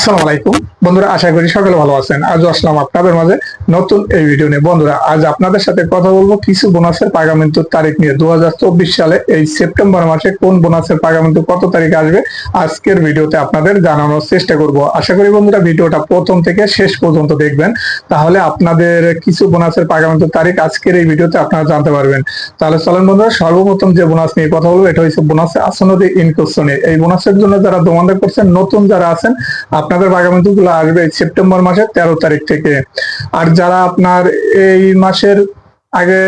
আসসালামু আলাইকুম। বন্ধুরা, আশা করি সকলে ভালো আছেন। আজ আসলাম আপনাদের মাঝে নতুন এই ভিডিও নিয়ে। বন্ধুরা, আজ আপনাদের সাথে কথা বলব কিছু বোনাসের পাগামিন্তুর তারিখ নিয়ে। দু সালে এই সেপ্টেম্বর মাসে কোন বোনাসের পাগামিন্তু কত তারিখ আসবে, আজকের ভিডিওতে আপনাদের জানানোর চেষ্টা করব। আশা করি বন্ধুরা ভিডিওটা প্রথম থেকে শেষ পর্যন্ত দেখবেন। তাহলে আপনাদের কিছু বোনাসের পাগামিন্তুর তারিখ আজকের এই ভিডিওতে আপনারা জানতে পারবেন। তাহলে চলেন বন্ধুরা, সর্বপ্রথম যে বোনাস নিয়ে কথা বলব, এটা হচ্ছে বোনাসে আসনদী ইনকোশনে এই বোনাসের জন্য যারা দোমান্দা করছেন, নতুন যারা আছেন আপনাদের পাগামিন্তু গুলো আসবে সেপ্টেম্বর মাসের তেরো তারিখ থেকে। আর যারা আপনার এই মাসের আগে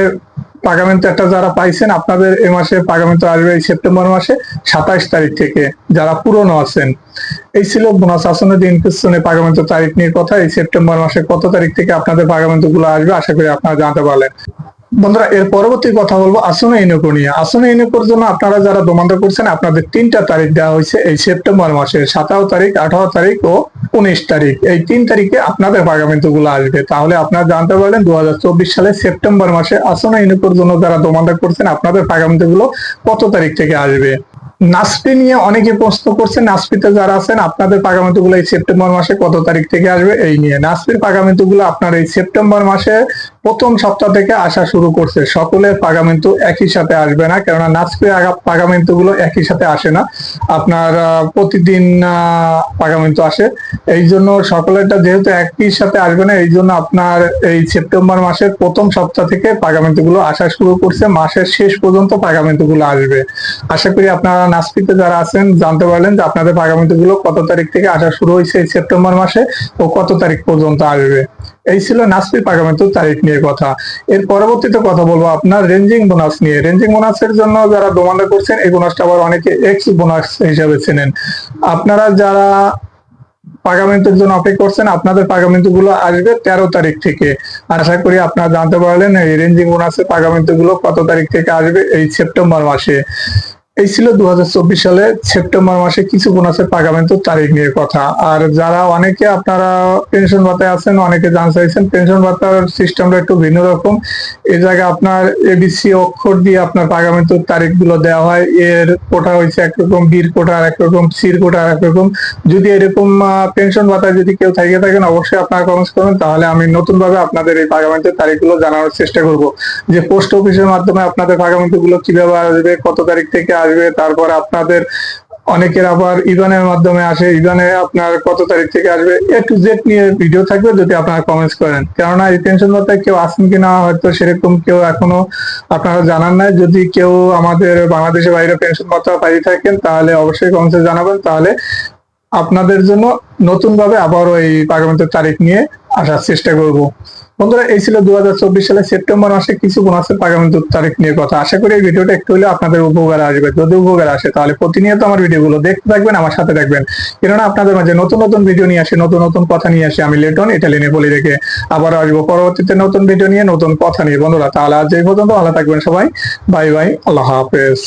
পাগামেন্ট একটা যারা পাইছেন, আপনাদের এ মাসে পাগামেন্ট আসবে সেপ্টেম্বর মাসে সাতাইশ তারিখ থেকে যারা পুরনো আছেন। এই ছিল বোনাস আসনের দিন পিছনে পাগামেন্ট তারিখ নিয়ে কথা। এই সেপ্টেম্বর মাসে কত তারিখ থেকে আপনাদের পাগামেন্টগুলো আসবে, আশা করি আপনারা জানতে পারলেন। বন্ধুরা, এর পরবর্তী কথা বলব আসনে ইনকো নিয়ে। আসনে ইনকোর জন্য আপনারা যারা দোমান্ত করছেন, আপনাদের তিনটা তারিখ দেওয়া হয়েছে, এই সেপ্টেম্বর মাসের সাতারো তারিখ, আঠারো তারিখ ও উনিশ তারিখ। এই তিন তারিখে আপনাদের পার্লামেন্টগুলো আসবে। তাহলে আপনারা জানতে পারলেন দু হাজার চব্বিশ সালে সেপ্টেম্বর মাসে আসনে ইনকোর জন্য যারা দোমান্দা করছেন, আপনাদের পার্লামেন্টগুলো কত তারিখ থেকে আসবে? নাসপি নিয়ে অনেকে প্রশ্ন করছেন নাসপিতে যারা আছেন, আপনাদের পাগামিন্তু গুলো এই সেপ্টেম্বর মাসে কত তারিখ থেকে আসবে? এই নিয়ে। নাসপির পাগামিন্তু গুলো আপনার এই সেপ্টেম্বর মাসে প্রথম সপ্তাহ থেকে আসা শুরু করছে। সকলের পাগামিন্তু একই সাথে আসবে না, কেননা নাসপির পাগামিন্তু গুলো একই সাথে আসে না। আপনার প্রতিদিন পাগামিন্তু আসে। এই জন্য সকলেরটা যেহেতু একই সাথে আসবে না, এই জন্য আপনার এই সেপ্টেম্বর মাসের প্রথম সপ্তাহ থেকে পাগামিন্তু গুলো আসা শুরু করছে। মাসের শেষ পর্যন্ত পাগামিন্তু গুলো আসবে। আশা করি আপনারা নাসপিতে যারা আছেন, জানতে পারলেন যে আপনাদের পাগামিন্তু গুলো কত তারিখ থেকে আসা শুরু হয়েছে সেপ্টেম্বর মাসে ও কত তারিখ পর্যন্ত আসবে। এই ছিল নাসপি পাগামিন্তুর তারিখ নিয়ে কথা। এর পরবর্তীতে কথা বলব আপনার রেঞ্জিং বোনাস নিয়ে। রেঞ্জিং বোনাসের জন্য যারা দোমান্দা করছেন, এই বোনাসটা আবার অনেকে এক্স বোনাস হিসাবে চেনেন। আপনারা যারা পাগামেন্টের জন্য অপেক্ষা করছেন, আপনাদের পাগামেন্টগুলো আসবে তেরো তারিখ থেকে। আশা করি আপনারা জানতে পারলেন এই রেঞ্জিং বোনাসের পাগামেন্টগুলো কত তারিখ থেকে আসবে এই সেপ্টেম্বর মাসে। এই ছিল দু হাজার চব্বিশ সালে সেপ্টেম্বর মাসে কিছু বোনাসের পাগামেন্ট তারিখ নিয়ে কথা। আর যারা অনেকে আপনারা পেনশন ভাতায় আছেন, অনেকে জানতে চাইছেন পেনশন ভাতার সিস্টেমটা একটু ভিন্ন রকম। এই জায়গায় আপনার এবিসি অক্ষর দিয়ে আপনার পাগামেন্ট তারিখগুলো দেওয়া হয়। এর কোটা হয়েছে একরকম বীর কোটা, আর একরকম সির কোটা, আর একরকম। যদি এরকম পেনশন ভাতায় যদি কেউ থেকে থাকেন, অবশ্যই আপনারা কমেন্টস করবেন। তাহলে আমি নতুন ভাবে আপনাদের এই পাগামেন্টের তারিখগুলো জানানোর চেষ্টা করব। যে পোস্ট অফিসের মাধ্যমে আপনাদের পাগামেন্টগুলো কীভাবে আসবে, কত তারিখ থেকে আসবে, তারপর আপনাদের অনেকের আবার ইভানের মাধ্যমে আসে ইভানে আপনার কত তারিখ থেকে আসবে, এ টু জেড নিয়ে ভিডিও থাকবে যদি আপনারা কমেন্টস করেন। কেননা পেনশন ভাতায় কেউ আসেন কিনা হয়তো সেরকম কেউ এখনও আপনারা জানান নাই। যদি কেউ আমাদের বাংলাদেশের বাইরে পেনশন ভাতা পাই থাকেন, তাহলে অবশ্যই কমেন্টসে জানাবেন। তাহলে আপনাদের জন্য নতুন ভাবে আবারও এই পার্লামেন্টের তারিখ নিয়ে আসার চেষ্টা করব। বন্ধুরা, এই ছিল দু সালে সেপ্টেম্বর মাসে কিছু বোনাসের পার্লামেন্টের তারিখ নিয়ে কথা। আশা করি এই ভিডিওটা একটু হলে আপনাদের উপকারে আসবে। যদি উপকার আসে, তাহলে প্রতিনিয়ত আমার ভিডিওগুলো দেখতে থাকবেন, আমার সাথে থাকবেন। কেননা আপনাদের মাঝে নতুন নতুন ভিডিও নিয়ে আসে, নতুন নতুন কথা নিয়ে আসি, আমি লেটন ইটালিনে বলে রেখে আবার আসব পরবর্তীতে নতুন ভিডিও নিয়ে, নতুন কথা নিয়ে। বন্ধুরা, তাহলে আজ এই পর্যন্ত, ভালো থাকবেন সবাই। বাই বাই, আল্লাহ হাফেজ।